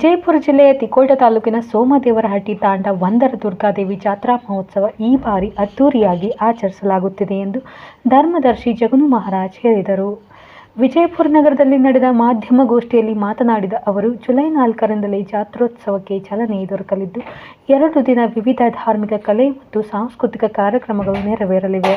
ವಿಜಯಪುರ ಜಿಲ್ಲೆಯ ತಿಕೋಟ ತಾಲೂಕಿನ ಸೋಮದೇವರಹಟ್ಟಿ ತಾಂಡ ಒಂದರ ದುರ್ಗಾದೇವಿ ಜಾತ್ರಾ ಮಹೋತ್ಸವ ಈ ಬಾರಿ ಅದ್ದೂರಿಯಾಗಿ ಆಚರಿಸಲಾಗುತ್ತಿದೆ ಎಂದು ಧರ್ಮದರ್ಶಿ ಜಗನು ಮಹಾರಾಜ್ ಹೇಳಿದರು. ವಿಜಯಪುರ ನಗರದಲ್ಲಿ ನಡೆದ ಮಾಧ್ಯಮಗೋಷ್ಠಿಯಲ್ಲಿ ಮಾತನಾಡಿದ ಅವರು, ಜುಲೈ ನಾಲ್ಕರಿಂದಲೇ ಜಾತ್ರೋತ್ಸವಕ್ಕೆ ಚಾಲನೆ ದೊರಕಲಿದ್ದು, ಎರಡು ದಿನ ವಿವಿಧ ಧಾರ್ಮಿಕ ಕಲೆ ಮತ್ತು ಸಾಂಸ್ಕೃತಿಕ ಕಾರ್ಯಕ್ರಮಗಳು ನೆರವೇರಲಿವೆ.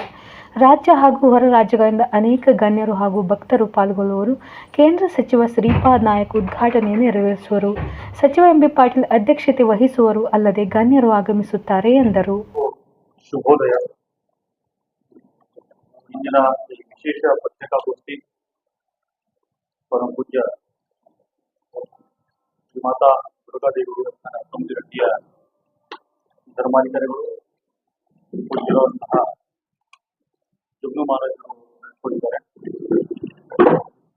ರಾಜ್ಯ ಹಾಗೂ ಹೊರ ರಾಜ್ಯಗಳಿಂದ ಅನೇಕ ಗಣ್ಯರು ಹಾಗೂ ಭಕ್ತರು ಪಾಲ್ಗೊಳ್ಳುವರು. ಕೇಂದ್ರ ಸಚಿವ ಶ್ರೀಪಾದ್ ನಾಯಕ್ ಉದ್ಘಾಟನೆ ನೆರವೇರಿಸುವರು. ಸಚಿವ ಎಂಬಿ ಪಾಟೀಲ್ ಅಧ್ಯಕ್ಷತೆ ವಹಿಸುವರು, ಅಲ್ಲದೆ ಗಣ್ಯರು ಆಗಮಿಸುತ್ತಾರೆ ಎಂದರು. ಧರ್ಮಾಧಿಕಾರಿಗಳು ಪೂಜ್ಯರಾದಂತಹ ಜುಗ್ನು ಮಹಾರಾಜರು ನಡೆಸಿಕೊಂಡಿದ್ದಾರೆ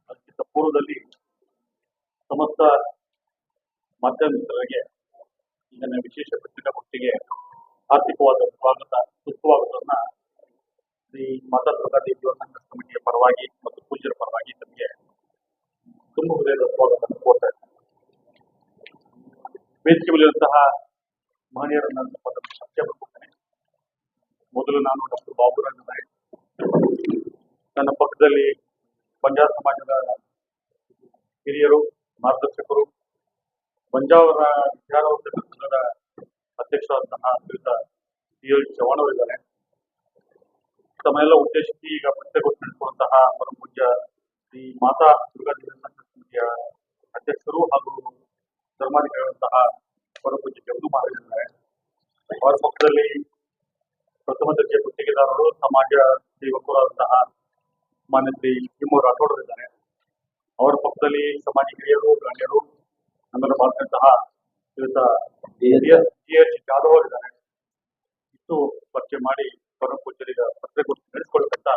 ಅದಕ್ಕಿಂತ ಪೂರ್ವದಲ್ಲಿ ಸಮಸ್ತ ಮಾಧ್ಯಮ ಮಿತ್ರರಿಗೆ ವಿಶೇಷ ವಿಶೇಷ ಪತ್ರಿಕಾಗೋಷ್ಠಿಗೆ ಆರ್ಥಿಕವಾದ ಸ್ವಾಗತ, ಸುಸ್ವಾಗತವನ್ನ ಶ್ರೀ ಮಾತಾ ದುರ್ಗಾದೇವಿ ಸಂಘ ಕಮಿಟಿಯ ಪರವಾಗಿ ಮತ್ತು ಪೂಜ್ಯರ ಪರವಾಗಿ ತಮಗೆ ತುಂಬ ಹೃದಯದ ಸ್ವಾಗತ ಕೋರ್ತಾ ಇದ್ದೇನೆ. ವೇದಿಕೆ ಮೇಲಿರುವಂತಹ ಮಹನೀಯರನ್ನ ಸ್ವಲ್ಪ ಪರಿಚಯ ಮೊದಲು ನಾನು ಡಾಕ್ಟರ್ ಬಾಬುರಾಜ್ ನಾಯಕ್ ನನ್ನ ಪಕ್ಕದಲ್ಲಿ ಬಂಜಾರ ಸಮಾಜದ ಹಿರಿಯರು, ಮಾರ್ಗದರ್ಶಕರು ಬಂಜಾವರ ವಿದ್ಯಾವರ್ಧಕ ಸಂಘದ ಅಧ್ಯಕ್ಷರಾದಂತಹ ಶ್ರೀತ ಡಿ ಎಲ್ ಚವ್ಹಾಣ್ ಅವರಿದ್ದಾರೆ ತಮ್ಮೆಲ್ಲ ಉದ್ದೇಶಿಸಿ ಈಗ ಪತ್ರಿಕಾಗೋಷ್ಠಿ ನಡೆಸುವಂತಹ ಪರಮ ಪೂಜ್ಯ ಶ್ರೀ ಮಾತಾ ದುರ್ಗಾ ಸಮಿತಿಯ ಅಧ್ಯಕ್ಷರು ಹಾಗೂ ಧರ್ಮಾಧಿಕಾರಿಗಳಂತಹ ಪರಮ ಪೂಜ್ಯ ಜಗದು ಮಹಾರಾಜರಿದ್ದಾರೆ ಅವರ ಪಕ್ಕದಲ್ಲಿ ಪ್ರಥಮ ದರ್ಜೆ ಗುತ್ತಿಗೆದಾರರು ಸಮಾಜ ಸೇವಕರಾದಂತಹ ಮಾನ್ಯ ಶ್ರೀ ರಾಠೋಡರು ಇದ್ದಾರೆ ಅವರ ಪಕ್ಕದಲ್ಲಿ ಸಮಾಜ ಹಿರಿಯರು ಗಣ್ಯರು ನಮ್ಮೆಲ್ಲ ಭಾರತಂತಹ ಶ್ರೀಯುತ ಅವರು ಎಚ್. ಜಾಧವ್ ಅವರಿದ್ದಾರೆ. ಇಷ್ಟು ಪರಿಚಯ ಮಾಡಿ ಪರಮ ಪತ್ರೆ ಕೊಟ್ಟು ನಡೆಸಿಕೊಳ್ಳಬೇಕಂತ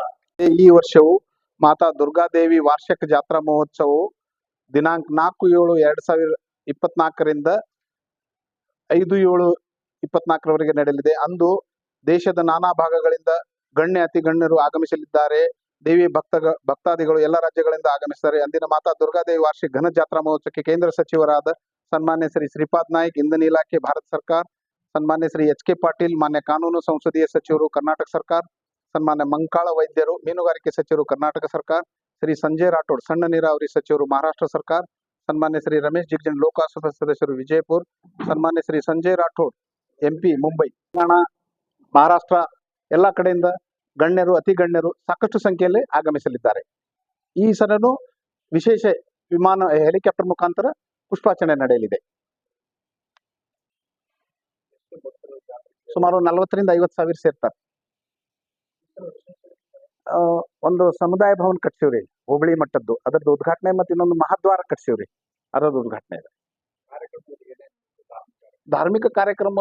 ಈ ವರ್ಷವು ಮಾತಾ ದುರ್ಗಾದೇವಿ ವಾರ್ಷಿಕ ಜಾತ್ರಾ ಮಹೋತ್ಸವವು ದಿನಾಂಕ ನಾಲ್ಕು ಏಳು ಎರಡ್ ಸಾವಿರ ಇಪ್ಪತ್ನಾಲ್ಕರಿಂದ ಐದು ಏಳು ಇಪ್ಪತ್ನಾಲ್ಕರವರೆಗೆ ನಡೆಯಲಿದೆ. ಅಂದು ದೇಶದ ನಾನಾ ಭಾಗಗಳಿಂದ ಗಣ್ಯ ಅತಿ ಗಣ್ಯರು ಆಗಮಿಸಲಿದ್ದಾರೆ. ದೇವಿ ಭಕ್ತ ಭಕ್ತಾದಿಗಳು ಎಲ್ಲ ರಾಜ್ಯಗಳಿಂದ ಆಗಮಿಸಿದ್ದಾರೆ. ಅಂದಿನ ಮಾತಾ ದುರ್ಗಾದೇವಿ ವಾರ್ಷಿಕ ಘನ ಜಾತ್ರಾ ಮಹೋತ್ಸವಕ್ಕೆ ಕೇಂದ್ರ ಸಚಿವರಾದ ಸನ್ಮಾನ್ಯ ಶ್ರೀ ಶ್ರೀಪಾದ್ ನಾಯ್ಕ್, ಇಂಧನ ಇಲಾಖೆ, ಭಾರತ ಸರ್ಕಾರ, ಸನ್ಮಾನ್ಯ ಶ್ರೀ ಎಚ್ ಕೆ ಪಾಟೀಲ್, ಮಾನ್ಯ ಕಾನೂನು ಸಂಸದೀಯ ಸಚಿವರು, ಕರ್ನಾಟಕ ಸರ್ಕಾರ, ಸನ್ಮಾನ್ಯ ಮಂಕಾಳ ವೈದ್ಯರು, ಮೀನುಗಾರಿಕೆ ಸಚಿವರು, ಕರ್ನಾಟಕ ಸರ್ಕಾರ, ಶ್ರೀ ಸಂಜಯ್ ರಾಠೋಡ್, ಸಣ್ಣ ನೀರಾವರಿ ಸಚಿವರು, ಮಹಾರಾಷ್ಟ್ರ ಸರ್ಕಾರ, ಸನ್ಮಾನ್ಯ ಶ್ರೀ ರಮೇಶ್ ಜಿಗ್ಜನ್ ಲೋಕಸಭಾ ಸದಸ್ಯರು, ವಿಜಯಪುರ, ಸನ್ಮಾನ್ಯ ಶ್ರೀ ಸಂಜಯ್ ರಾಠೋಡ್ ಎಂಪಿ ಮುಂಬೈ ತೆಲಂಗಾಣ ಮಹಾರಾಷ್ಟ್ರ, ಎಲ್ಲ ಕಡೆಯಿಂದ ಗಣ್ಯರು, ಅತಿ ಗಣ್ಯರು ಸಾಕಷ್ಟು ಸಂಖ್ಯೆಯಲ್ಲಿ ಆಗಮಿಸಲಿದ್ದಾರೆ. ಈ ಸಲನು ವಿಶೇಷ ವಿಮಾನ ಹೆಲಿಕಾಪ್ಟರ್ ಮುಖಾಂತರ ಪುಷ್ಪಾರ್ಚನೆ ನಡೆಯಲಿದೆ. ಸುಮಾರು ನಲವತ್ತರಿಂದ ಐವತ್ತು ಸಾವಿರ ಸೇರ್ತಾರೆ. ಒಂದು ಸಮುದಾಯ ಭವನ ಕಟ್ಸಿವ್ರಿ ಹೋಬಳಿ ಮಟ್ಟದ್ದು. ಅದರದ್ದು ಉದ್ಘಾಟನೆ ಮತ್ತು ಇನ್ನೊಂದು ಮಹಾದ್ವಾರ ಕಟ್ಸಿವ್ರಿ ಅದರದ್ದು ಉದ್ಘಾಟನೆ ಧಾರ್ಮಿಕ ಕಾರ್ಯಕ್ರಮ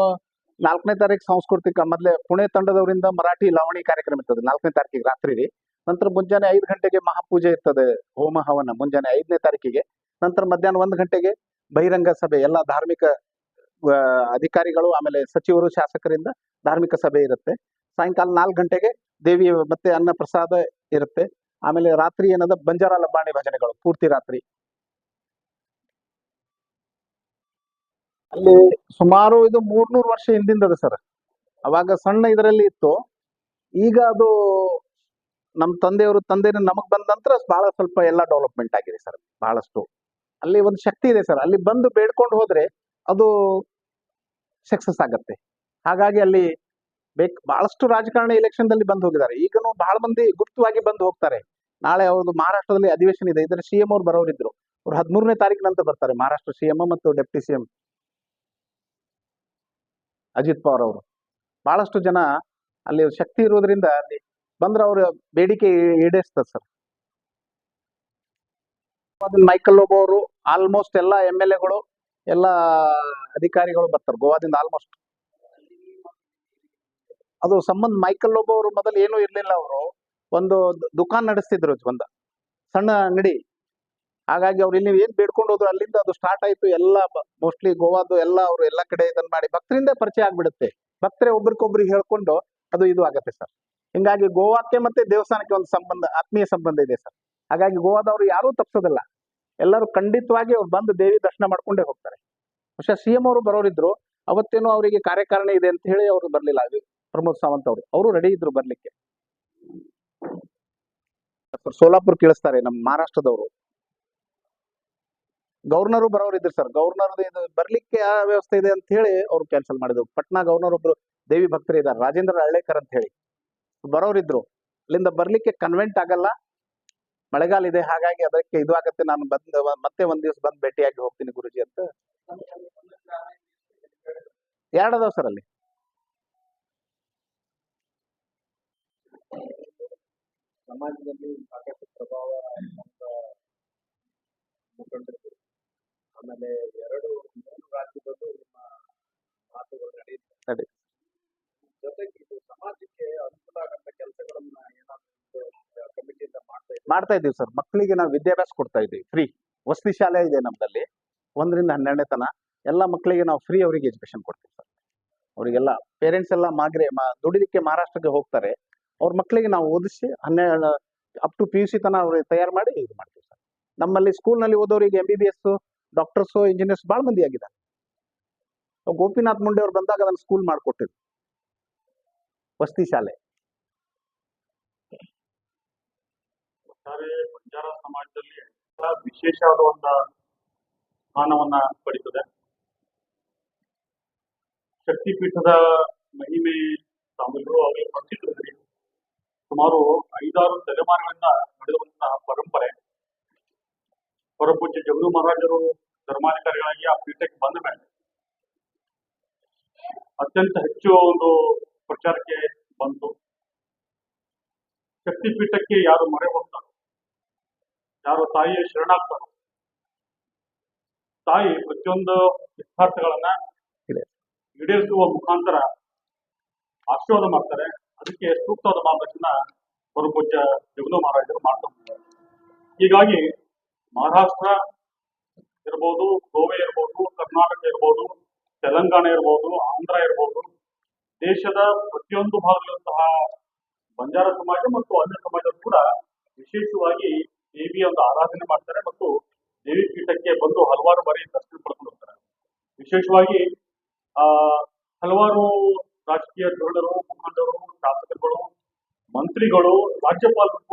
ನಾಲ್ಕನೇ ತಾರೀಕು ಸಾಂಸ್ಕೃತಿಕ ಮೊದಲೇ ಪುಣೆ ತಂಡದವರಿಂದ ಮರಾಠಿ ಲಾವಣಿ ಕಾರ್ಯಕ್ರಮ ಇರ್ತದೆ. ನಾಲ್ಕನೇ ತಾರೀಕಿಗೆ ರಾತ್ರಿ ನಂತರ ಮುಂಜಾನೆ ಐದು ಗಂಟೆಗೆ ಮಹಾಪೂಜೆ ಇರ್ತದೆ. ಹೋಮ ಹವನ ಮುಂಜಾನೆ ಐದನೇ ತಾರೀಕಿಗೆ ನಂತರ ಮಧ್ಯಾಹ್ನ ಒಂದು ಗಂಟೆಗೆ ಬಹಿರಂಗ ಸಭೆ. ಎಲ್ಲ ಧಾರ್ಮಿಕ ಅಧಿಕಾರಿಗಳು, ಆಮೇಲೆ ಸಚಿವರು, ಶಾಸಕರಿಂದ ಧಾರ್ಮಿಕ ಸಭೆ ಇರುತ್ತೆ. ಸಾಯಂಕಾಲ ನಾಲ್ಕು ಗಂಟೆಗೆ ದೇವಿ ಮತ್ತೆ ಅನ್ನ ಪ್ರಸಾದ ಇರುತ್ತೆ. ಆಮೇಲೆ ರಾತ್ರಿ ಏನದ ಬಂಜಾರ ಲಂಬಾಣಿ ಭಜನೆಗಳು. ಪೂರ್ತಿ ರಾತ್ರಿ. ಅಲ್ಲಿ ಸುಮಾರು ಇದು ಮೂರ್ನೂರು ವರ್ಷ ಹಿಂದಿಂದದ ಸರ್. ಅವಾಗ ಸಣ್ಣ ಇದರಲ್ಲಿ ಇತ್ತು. ಈಗ ಅದು ನಮ್ಮ ತಂದೆಯವರು ತಂದೆ ನಮಗ್ ಬಂದ ನಂತರ ಬಹಳ ಸ್ವಲ್ಪ ಎಲ್ಲ ಡೆವಲಪ್ಮೆಂಟ್ ಆಗಿದೆ ಸರ್, ಬಹಳಷ್ಟು. ಅಲ್ಲಿ ಒಂದು ಶಕ್ತಿ ಇದೆ ಸರ್, ಅಲ್ಲಿ ಬಂದು ಬೇಡ್ಕೊಂಡು ಹೋದ್ರೆ ಅದು ಸಕ್ಸಸ್ ಆಗತ್ತೆ. ಹಾಗಾಗಿ ಅಲ್ಲಿ ಬೇಕ್, ಬಹಳಷ್ಟು ರಾಜಕಾರಣ ಎಲೆಕ್ಷನ್ ದಲ್ಲಿ ಬಂದು ಹೋಗಿದ್ದಾರೆ. ಈಗನೂ ಬಹಳ ಮಂದಿ ಗುಪ್ತವಾಗಿ ಬಂದು ಹೋಗ್ತಾರೆ. ನಾಳೆ ಅವ್ರದ್ದು ಮಹಾರಾಷ್ಟ್ರದಲ್ಲಿ ಅಧಿವೇಶನ ಇದೆ. ಇದರ ಸಿಎಂ ಅವ್ರು ಬರೋರಿದ್ರು. ಅವ್ರು ಹದಿಮೂರನೇ ತಾರೀಕು ನಂತರ ಬರ್ತಾರೆ, ಮಹಾರಾಷ್ಟ್ರ ಸಿಎಂ ಮತ್ತು ಡೆಪ್ಟಿ ಸಿಎಂ ಅಜಿತ್ ಪವಾರ್ ಅವರು. ಬಹಳಷ್ಟು ಜನ ಅಲ್ಲಿ ಶಕ್ತಿ ಇರೋದ್ರಿಂದ ಅಲ್ಲಿ ಬಂದ್ರೆ ಅವ್ರ ಬೇಡಿಕೆ ಈಡೇರಿಸ್ತದೆ ಸರ್. ಮೈಕಲ್ ಲೋಬೋ ಅವರು ಆಲ್ಮೋಸ್ಟ್ ಎಲ್ಲ ಎಂ ಎಲ್ ಎಗಳು, ಎಲ್ಲ ಅಧಿಕಾರಿಗಳು ಬರ್ತಾರೆ, ಗೋವಾದಿಂದ ಆಲ್ಮೋಸ್ಟ್ ಅದು ಸಂಬಂಧ ಮೈಕಲ್ ಲೋಬೋ ಅವರು ಮೊದಲು ಏನೂ ಇರ್ಲಿಲ್ಲ ಅವರು. ಒಂದು ದುಕಾನ್ ನಡೆಸ್ತಿದ್ರು ಒಂದ ಸಣ್ಣ ಅಂಗಡಿ. ಹಾಗಾಗಿ ಅವ್ರು ಇಲ್ಲಿ ಏನ್ ಬೇಡ್ಕೊಂಡು ಹೋದ್ರು ಅಲ್ಲಿಂದ ಅದು ಸ್ಟಾರ್ಟ್ ಆಯ್ತು. ಎಲ್ಲ ಮೋಸ್ಟ್ಲಿ ಗೋವಾದು ಎಲ್ಲ ಅವರು ಎಲ್ಲ ಕಡೆ ಇದನ್ನ ಮಾಡಿ ಭಕ್ತರಿಂದ ಪರಿಚಯ ಆಗ್ಬಿಡುತ್ತೆ. ಭಕ್ತರೇ ಒಬ್ರಿಗೊಬ್ರಿಗೆ ಹೇಳ್ಕೊಂಡು ಅದು ಇದು ಆಗತ್ತೆ ಸರ್. ಹಿಂಗಾಗಿ ಗೋವಾಕ್ಕೆ ಮತ್ತೆ ದೇವಸ್ಥಾನಕ್ಕೆ ಒಂದು ಸಂಬಂಧ, ಆತ್ಮೀಯ ಸಂಬಂಧ ಇದೆ ಸರ್. ಹಾಗಾಗಿ ಗೋವಾದವರು ಯಾರೂ ತಪ್ಸೋದಿಲ್ಲ. ಎಲ್ಲರೂ ಖಂಡಿತವಾಗಿ ಅವ್ರು ಬಂದು ದೇವಿ ದರ್ಶನ ಮಾಡ್ಕೊಂಡೇ ಹೋಗ್ತಾರೆ. ಬಹುಶಃ ಸಿ ಎಂ ಅವರು ಬರೋರಿದ್ರು, ಅವತ್ತೇನೋ ಅವರಿಗೆ ಕಾರ್ಯಕಾರಣ ಇದೆ ಅಂತ ಹೇಳಿ ಅವರು ಬರಲಿಲ್ಲ. ಪ್ರಮೋದ್ ಸಾವಂತ್ ಅವರು. ಅವರು ರೆಡಿ ಇದ್ರು ಬರ್ಲಿಕ್ಕೆ. ಸೋಲಾಪುರ್ ಕೇಳಿಸ್ತಾರೆ ನಮ್ಮ ಮಹಾರಾಷ್ಟ್ರದವರು. ಗವರ್ನರು ಬರೋರಿದ್ರು ಸರ್. ಗವರ್ನರ್ ಇದು ಬರ್ಲಿಕ್ಕೆ ಆ ವ್ಯವಸ್ಥೆ ಇದೆ ಅಂತ ಹೇಳಿ ಅವ್ರು ಕ್ಯಾನ್ಸಲ್ ಮಾಡಿದ್ರು. ಪಟ್ನಾ ಗವರ್ನರ್ ಒಬ್ರು ದೇವಿ ಭಕ್ತರು ಇದ್ದಾರೆ. ರಾಜೇಂದ್ರ ಹಳ್ಳೇಕರ್ ಅಂತ ಹೇಳಿ. ಬರೋರಿದ್ರು ಅಲ್ಲಿಂದ ಬರ್ಲಿಕ್ಕೆ ಕನ್ವೆಂಟ್ ಆಗಲ್ಲ. ಮಳೆಗಾಲ ಇದೆ. ಹಾಗಾಗಿ ಅದಕ್ಕೆ ಇದು ಆಗತ್ತೆ. ನಾನು ಬಂದ್ ಮತ್ತೆ ಒಂದ್ ದಿವಸ ಬಂದ್ ಭೇಟಿಯಾಗಿ ಹೋಗ್ತೀನಿ ಗುರುಜಿ ಅಂತ. ಎರಡು ಅದಾವ ಸರ್ ಅಲ್ಲಿ? ಸಮಾಜದಲ್ಲಿ ಸಾಕಷ್ಟು ಮಾಡ್ತಾ ಇದ್ದೀವಿ ಸರ್ ಮಕ್ಕಳಿಗೆ ನಾವು ವಿದ್ಯಾಭ್ಯಾಸ ಕೊಡ್ತಾ ಇದ್ದೀವಿ ಫ್ರೀ ವಸತಿ ಶಾಲೆ ಇದೆ ನಮ್ಮಲ್ಲಿ ಒಂದರಿಂದ ಹನ್ನೆರಡನೇ ತನ ಎಲ್ಲ ಮಕ್ಕಳಿಗೆ ನಾವು ಫ್ರೀ ಅವರಿಗೆ ಎಜುಕೇಶನ್ ಕೊಡ್ತೀವಿ ಸರ್ ಅವರಿಗೆಲ್ಲ ಪೇರೆಂಟ್ಸ್ ಎಲ್ಲ ಮಾಗ್ರೆ ಮಾ- ದುಡಿಲಿಕ್ಕೆ ಮಹಾರಾಷ್ಟ್ರಕ್ಕೆ ಹೋಗ್ತಾರೆ. ಅವ್ರ ಮಕ್ಕಳಿಗೆ ನಾವು ಓದಿಸಿ ಹನ್ನೆರಡು up to P U C ತನ ಅವ್ರಿಗೆ ತಯಾರು ಮಾಡಿ ಇದು ಮಾಡ್ತೀವಿ ಸರ್ ನಮ್ಮಲ್ಲಿ ಸ್ಕೂಲ್ನಲ್ಲಿ ಓದೋರಿಗೆ M B B S doctors engineers ಭಾಳ ಮಂದಿ ಆಗಿದ್ದಾರೆ. ಗೋಪಿನಾಥ್ ಮುಂಡೆ ಅವ್ರು ಬಂದಾಗ ಅದನ್ನ ಸ್ಕೂಲ್ ಮಾಡಿಕೊಟ್ಟಿದ್ರು. ವಸತಿ ಶಾಲೆ. ಒಟ್ಟಾರೆ ಬಂಜಾರ ಸಮಾಜದಲ್ಲಿ ವಿಶೇಷವಾದ ಒಂದು ಸ್ಥಾನವನ್ನ ಪಡಿತದೆ ಶಕ್ತಿಪೀಠದ ಮಹಿಮೆ ತಾವೆಲ್ಲರೂ ಆಗಲೇ ಪ್ರಸಿದ್ಧರಿದ್ದೀರಿ ಸುಮಾರು ಐದಾರು ತಲೆಮಾರುಗಳಿಂದ ನಡೆದಂತಹ ಪರಂಪರೆ. ಪರಪೂಜ್ಯ ಜಗರು ಮಹಾರಾಜರು ಧರ್ಮಾಧಿಕಾರಿಗಳಾಗಿ ಆ ಪೀಠಕ್ಕೆ ಬಂದ ಮೇಲೆ ಅತ್ಯಂತ ಹೆಚ್ಚು ಒಂದು ಪ್ರಚಾರಕ್ಕೆ ಬಂತು. ಶಕ್ತಿಪೀಠಕ್ಕೆ ಯಾರು ಮೊರೆ ಹೋಗ್ತಾರೋ ಯಾರು ತಾಯಿಯ ಶರಣಾಗ್ತಾರೋ? ತಾಯಿ ಪ್ರತಿಯೊಂದು ಇಷ್ಟಾರ್ಥಗಳನ್ನ. ಈಡೇರಿಸುವ ಮುಖಾಂತರ ಆಶೀರ್ವಾದ ಮಾಡ್ತಾರೆ. ಅದಕ್ಕೆ ಸೂಕ್ತವಾದ ಮಾರ್ಗದರ್ಶನ ಪರಪೂಜ್ಯ ಜಗನು ಮಹಾರಾಜರು ಮಾಡ್ತಾ ಹೀಗಾಗಿ ಮಹಾರಾಷ್ಟ್ರ ಇರ್ಬೋದು ಗೋವೆ ಇರ್ಬೋದು ಕರ್ನಾಟಕ ಇರ್ಬೋದು ತೆಲಂಗಾಣ ಇರ್ಬೋದು ಆಂಧ್ರ ಇರ್ಬೋದು ದೇಶದ ಪ್ರತಿಯೊಂದು ಭಾಗದಲ್ಲಿರುವಂತಹ ಬಂಜಾರ ಸಮಾಜ ಮತ್ತು ಅನ್ಯ ಸಮಾಜ ಕೂಡ ವಿಶೇಷವಾಗಿ ದೇವಿಯ ಒಂದು ಆರಾಧನೆ ಮಾಡ್ತಾರೆ ಮತ್ತು ದೇವಿ ಪೀಠಕ್ಕೆ ಬಂದು ಹಲವಾರು ಬಾರಿ ದರ್ಶನ ಪಡ್ಕೊಂಡು ಹೋಗ್ತಾರೆ. ವಿಶೇಷವಾಗಿ, ಆ, ಹಲವಾರು ರಾಜಕೀಯ ಧೋರಣರು ಮುಖಂಡರು, ಶಾಸಕರುಗಳು, ಮಂತ್ರಿಗಳು, ರಾಜ್ಯಪಾಲರು